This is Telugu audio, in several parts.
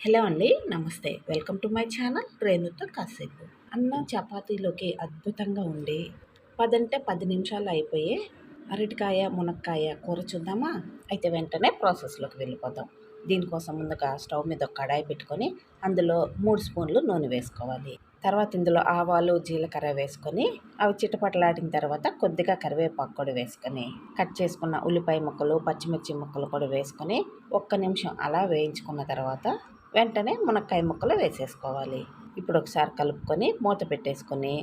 హలో అండి నమస్తే. వెల్కమ్ టు మై ఛానల్ రేణుతో కాసేపు. అన్నం చపాతీలోకి అద్భుతంగా ఉండి పదంటే పది నిమిషాలు అయిపోయే అరటికాయ మునక్కాయ కూర చూద్దామా? అయితే వెంటనే ప్రాసెస్లోకి వెళ్ళిపోదాం దీనికోసం ముందుగా స్టవ్ మీద ఒక కడాయి పెట్టుకొని అందులో మూడు స్పూన్లు నూనె వేసుకోవాలి. తర్వాత ఇందులో ఆవాలు జీలకర్ర వేసుకొని అవి చిటపటలాడిన తర్వాత కొద్దిగా కరివేపాకు కూడా వేసుకొని కట్ చేసుకున్న ఉల్లిపాయ ముక్కలు పచ్చిమిర్చి ముక్కలు కూడా వేసుకొని ఒక్క నిమిషం అలా వేయించుకున్న తర్వాత వెంటనే మునక్కాయ ముక్కలు వేసేసుకోవాలి. ఇప్పుడు ఒకసారి కలుపుకొని మూత పెట్టేసుకొని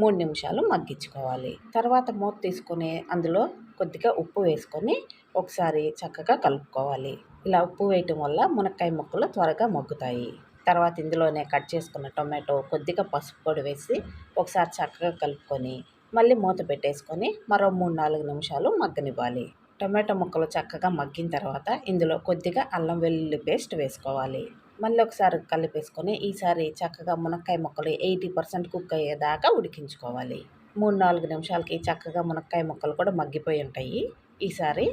మూడు నిమిషాలు మగ్గించుకోవాలి. తర్వాత మూత తీసుకొని అందులో కొద్దిగా ఉప్పు వేసుకొని ఒకసారి చక్కగా కలుపుకోవాలి. ఇలా ఉప్పు వేయటం వల్ల మునక్కాయ ముక్కలు త్వరగా మగ్గుతాయి. తర్వాత ఇందులోనే కట్ చేసుకున్న టొమాటో కొద్దిగా పసుపు పొడి వేసి ఒకసారి చక్కగా కలుపుకొని మళ్ళీ మూత పెట్టేసుకొని మరో మూడు నాలుగు నిమిషాలు మగ్గనివ్వాలి. టొమాటో ముక్కలు చక్కగా మగ్గిన తర్వాత ఇందులో కొద్దిగా అల్లం వెల్లుల్లి పేస్ట్ వేసుకోవాలి. మళ్ళీ ఒకసారి కలిపేసుకొని ఈసారి చక్కగా మునక్కాయ ముక్కలు ఎయిటీ పర్సెంట్ కుక్ అయ్యేదాకా ఉడికించుకోవాలి. మూడు నాలుగు నిమిషాలకి చక్కగా మునక్కాయ ముక్కలు కూడా మగ్గిపోయి ఉంటాయి. ఈసారి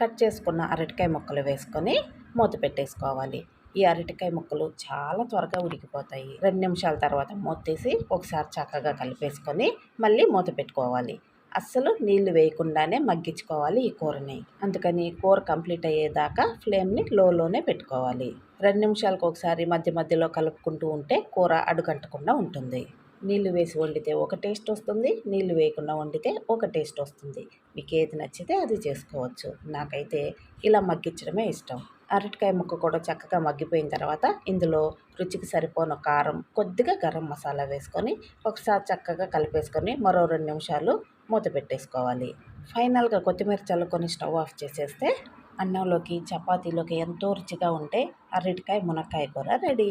కట్ చేసుకున్న అరటికాయ ముక్కలు వేసుకొని మూత పెట్టేసుకోవాలి. ఈ అరటికాయ ముక్కలు చాలా త్వరగా ఉడికిపోతాయి. రెండు నిమిషాల తర్వాత మూత తీసి ఒకసారి చక్కగా కలిపేసుకొని మళ్ళీ మూత పెట్టుకోవాలి. అస్సలు నీళ్ళు వేయకుండానే మగ్గించుకోవాలి ఈ కూరని అందుకని కూర కంప్లీట్ అయ్యేదాకా ఫ్లేమ్ని లోలోనే పెట్టుకోవాలి. రెండు నిమిషాలకు ఒకసారి మధ్య మధ్యలో కలుపుకుంటూ ఉంటే కూర అడుగంటకుండా ఉంటుంది. నీళ్ళు వేసి వండితే ఒక టేస్ట్ వస్తుంది నీళ్ళు వేయకుండా వండితే ఒక టేస్ట్ వస్తుంది. మీకు ఏది నచ్చితే అది చేసుకోవచ్చు. నాకైతే ఇలా మగ్గించడమే ఇష్టం. అరటికాయ ముక్క కూడా చక్కగా మగ్గిపోయిన తర్వాత ఇందులో రుచికి సరిపోను కారం కొద్దిగా గరం మసాలా వేసుకొని ఒకసారి చక్కగా కలిపేసుకొని మరో రెండు నిమిషాలు మూత పెట్టేసుకోవాలి. ఫైనల్గా కొత్తిమీర చల్లుకొని స్టవ్ ఆఫ్ చేసేస్తే అన్నంలోకి చపాతీలోకి ఎంతో రుచిగా ఉంటే అరటికాయ మునక్కాయ కూర ready.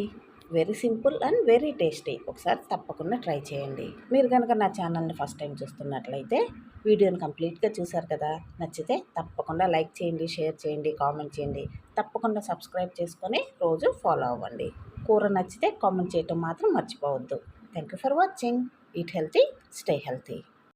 Very simple and very tasty. ఒకసారి తప్పకుండా ట్రై చేయండి. మీరు కనుక నా ఛానల్ని ఫస్ట్ టైం చూస్తున్నట్లయితే వీడియోని కంప్లీట్గా చూసారు కదా నచ్చితే తప్పకుండా లైక్ చేయండి షేర్ చేయండి కామెంట్ చేయండి. తప్పకుండా సబ్స్క్రైబ్ చేసుకొని రోజు ఫాలో అవ్వండి. కూర నచ్చితే కామెంట్ చేయటం మాత్రం మర్చిపోవద్దు. Thank you for watching eat healthy stay healthy